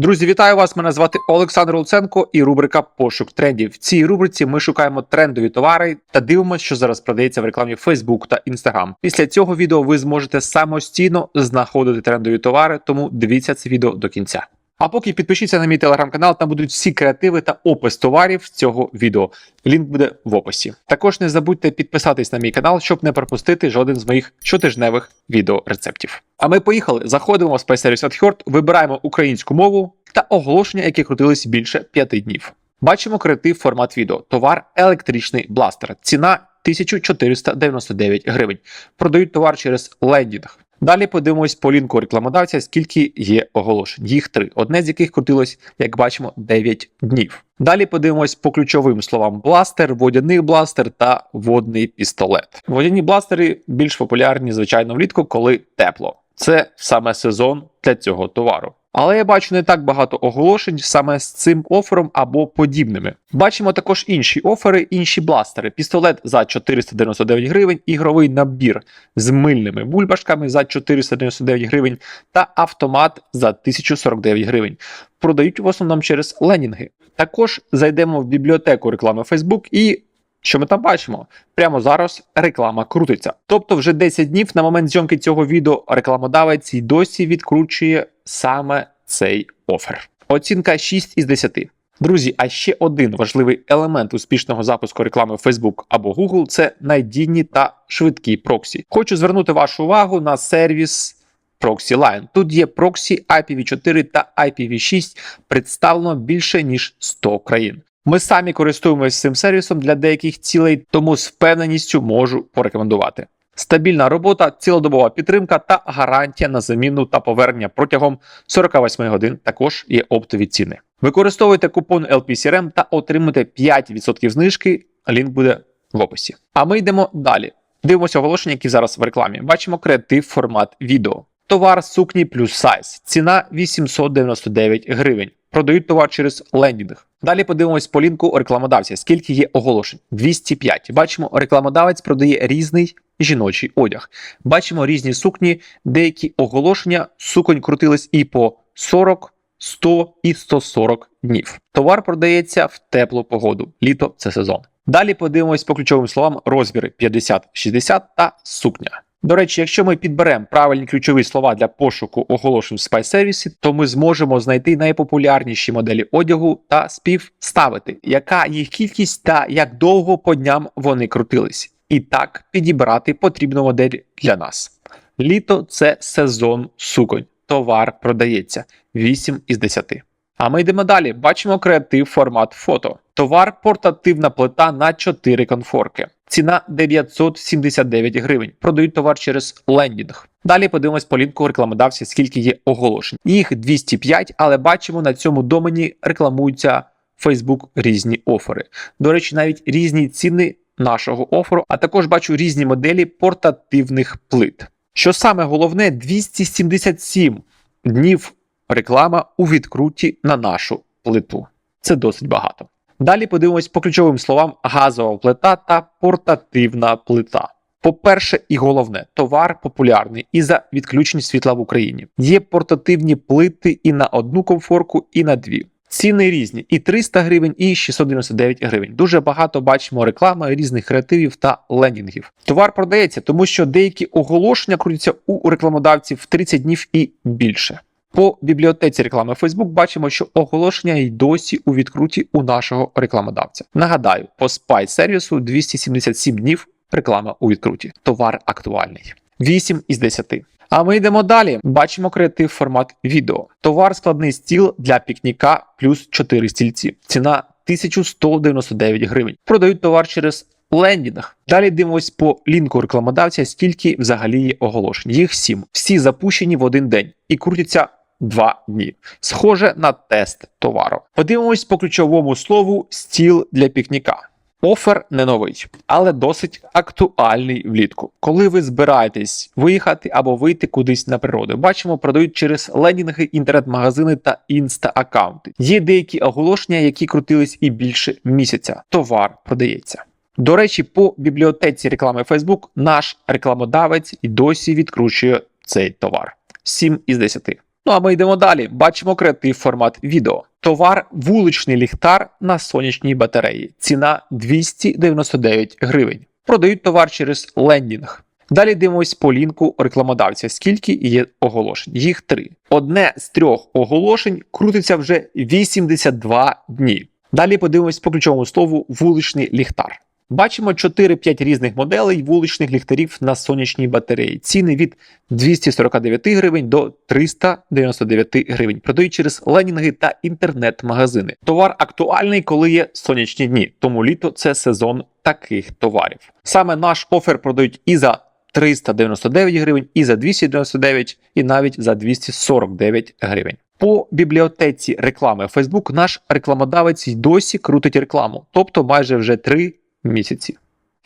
Друзі, вітаю вас! Мене звати Олександр Луценко і рубрика Пошук трендів. В цій рубриці ми шукаємо трендові товари та дивимося, що зараз продається в рекламі Facebook та Instagram. Після цього відео ви зможете самостійно знаходити трендові товари, тому дивіться це відео до кінця. А поки підпишіться на мій телеграм-канал, там будуть всі креативи та опис товарів цього відео. Лінк буде в описі. Також не забудьте підписатись на мій канал, щоб не пропустити жоден з моїх щотижневих відеорецептів. А ми поїхали. Заходимо в Service at вибираємо українську мову та оголошення, які крутились більше 5 днів. Бачимо креатив формат відео. Товар електричний бластер. Ціна 1499 гривень. Продають товар через лендінг. Далі подивимось по лінку рекламодавця, скільки є оголошень. Їх три, одне з яких крутилось, як бачимо, 9 днів. Далі подивимось по ключовим словам: бластер, водяний бластер та водний пістолет. Водяні бластери більш популярні, звичайно, влітку, коли тепло. Це саме сезон для цього товару. Але я бачу не так багато оголошень саме з цим офером або подібними. Бачимо також інші офери, інші бластери. Пістолет за 499 гривень, ігровий набір з мильними бульбашками за 499 гривень та автомат за 1049 гривень. Продають в основному через ленінги. Також зайдемо в бібліотеку реклами Facebook і. Що ми там бачимо? Прямо зараз реклама крутиться. Тобто, вже 10 днів на момент зйомки цього відео рекламодавець і досі відкручує саме цей офер. Оцінка 6 із 10. Друзі, а ще один важливий елемент успішного запуску реклами Facebook або Google це надійні та швидкі проксі. Хочу звернути вашу увагу на сервіс Proxy Line. Тут є проксі IPv4 та IPv6 представлено більше ніж 100 країн. Ми самі користуємося цим сервісом для деяких цілей, тому з впевненістю можу порекомендувати. Стабільна робота, цілодобова підтримка та гарантія на заміну та повернення протягом 48 годин також є оптові ціни. Використовуйте купон LPCRM та отримуйте 5% знижки. Лінк буде в описі. А ми йдемо далі. Дивимося оголошення, які зараз в рекламі. Бачимо креатив формат відео. Товар сукні плюс сайз. Ціна 899 гривень. Продають товар через лендінг. Далі подивимось по лінку рекламодавця, скільки є оголошень. 205. Бачимо, рекламодавець продає різний жіночий одяг. Бачимо різні сукні, деякі оголошення суконь крутились і по 40, 100 і 140 днів. Товар продається в теплу погоду. Літо це сезон. Далі подивимось по ключовим словам розміри 50, 60 та сукня. До речі, якщо ми підберемо правильні ключові слова для пошуку оголошень в Spy сервісі, то ми зможемо знайти найпопулярніші моделі одягу та співставити, яка їх кількість та як довго по дням вони крутились. І так підібрати потрібну модель для нас. Літо це сезон суконь. Товар продається 8 із 10. А ми йдемо далі. Бачимо креатив формат фото. Товар портативна плита на 4 конфорки. Ціна 979 гривень. Продають товар через лендінг. Далі подивимось по лінку рекламодавця, скільки є оголошень. Їх 205, але бачимо на цьому домені рекламуються Facebook різні офери. До речі, навіть різні ціни нашого оферу, а також бачу різні моделі портативних плит. Що саме головне, 277 днів реклама у відкруті на нашу плиту. Це досить багато. Далі подивимось по ключовим словам газова плита та портативна плита. По-перше, і головне, товар популярний і за відключень світла в Україні. Є портативні плити і на одну комфорку, і на дві. Ціни різні: і 300 гривень, і 699 гривень. Дуже багато бачимо реклами різних креативів та лендінгів. Товар продається, тому що деякі оголошення крутяться у рекламодавців в 30 днів і більше. По бібліотеці реклами Facebook бачимо, що оголошення й досі у відкруті у нашого рекламодавця. Нагадаю, по спай сервісу 277 днів реклама у відкруті. Товар актуальний. 8 із 10. А ми йдемо далі. Бачимо креатив формат відео. Товар складний стіл для пікніка плюс 4 стільці. Ціна 1199 гривень. Продають товар через лендінг. Далі дивимось по лінку рекламодавця, скільки взагалі є оголошень. Їх 7. Всі запущені в один день і крутяться. Два дні. Схоже на тест товару. Подивимось по ключовому слову стіл для пікніка. Офер не новий, але досить актуальний влітку. Коли ви збираєтесь виїхати або вийти кудись на природу, бачимо, продають через лендінги, інтернет-магазини та інста-аккаунти. Є деякі оголошення, які крутились і більше місяця. Товар продається. До речі, по бібліотеці реклами Facebook наш рекламодавець і досі відкручує цей товар. 7 із 10. Ну а ми йдемо далі. Бачимо креатив формат відео. Товар вуличний ліхтар на сонячній батареї. Ціна 299 гривень. Продають товар через лендінг. Далі дивимось по лінку рекламодавця, скільки є оголошень. Їх три. Одне з трьох оголошень крутиться вже 82 дні. Далі подивимось по ключовому слову вуличний ліхтар. Бачимо 4-5 різних моделей вуличних ліхтарів на сонячній батареї. Ціни від 249 гривень до 399 гривень. Продають через ленінги та інтернет-магазини. Товар актуальний, коли є сонячні дні, тому літо це сезон таких товарів. Саме наш офер продають і за 399 гривень, і за 299, і навіть за 249 гривень. По бібліотеці реклами Facebook наш рекламодавець й досі крутить рекламу, тобто майже вже 3 місяці.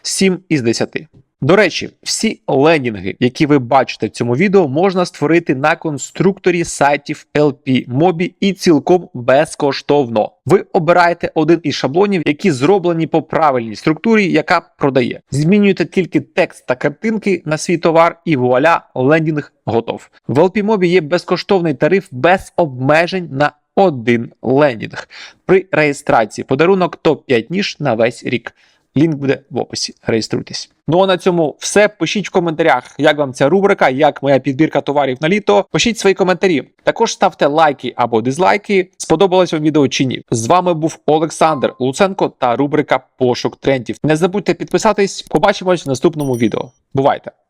7 із 10. До речі, всі лендінги, які ви бачите в цьому відео, можна створити на конструкторі сайтів LP Mobi і цілком безкоштовно. Ви обираєте один із шаблонів, які зроблені по правильній структурі, яка продає. Змінюєте тільки текст та картинки на свій товар, і вуаля, лендінг готов. В LP Mobi є безкоштовний тариф без обмежень на один лендінг. При реєстрації подарунок топ-5 ніж на весь рік. Лінк буде в описі. Реєструйтесь. Ну а на цьому все. Пишіть в коментарях, як вам ця рубрика, як моя підбірка товарів на літо. Пишіть свої коментарі. Також ставте лайки або дизлайки. Сподобалось вам відео чи ні. З вами був Олександр Луценко та рубрика Пошук трендів. Не забудьте підписатись. Побачимось в наступному відео. Бувайте!